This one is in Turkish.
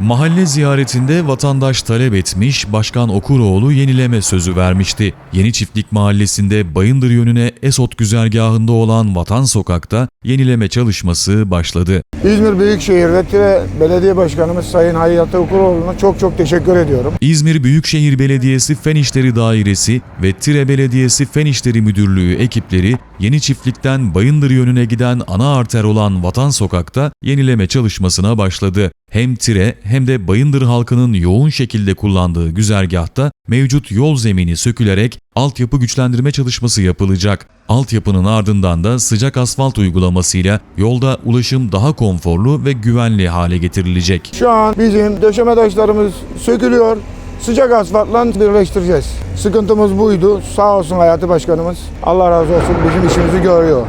Mahalle ziyaretinde vatandaş talep etmiş, Başkan Okuroğlu yenileme sözü vermişti. Yeni Çiftlik Mahallesi'nde Bayındır yönüne Esot güzergahında olan Vatan Sokak'ta yenileme çalışması başladı. İzmir Büyükşehir ve Belediye Başkanımız Sayın Hayat Okuroğlu'na çok çok teşekkür ediyorum. İzmir Büyükşehir Belediyesi Fen İşleri Dairesi ve Tire Belediyesi Fen İşleri Müdürlüğü ekipleri Yeni Çiftlik'ten Bayındır yönüne giden ana arter olan Vatan Sokak'ta yenileme çalışmasına başladı. Hem Tire hem de Bayındır halkının yoğun şekilde kullandığı güzergahta mevcut yol zemini sökülerek altyapı güçlendirme çalışması yapılacak. Altyapının ardından da sıcak asfalt uygulamasıyla yolda ulaşım daha konforlu ve güvenli hale getirilecek. Şu an bizim döşeme taşlarımız sökülüyor. Sıcak asfaltla birleştireceğiz. Sıkıntımız buydu. Sağ olsun Hayati Başkanımız. Allah razı olsun bizim işimizi görüyor.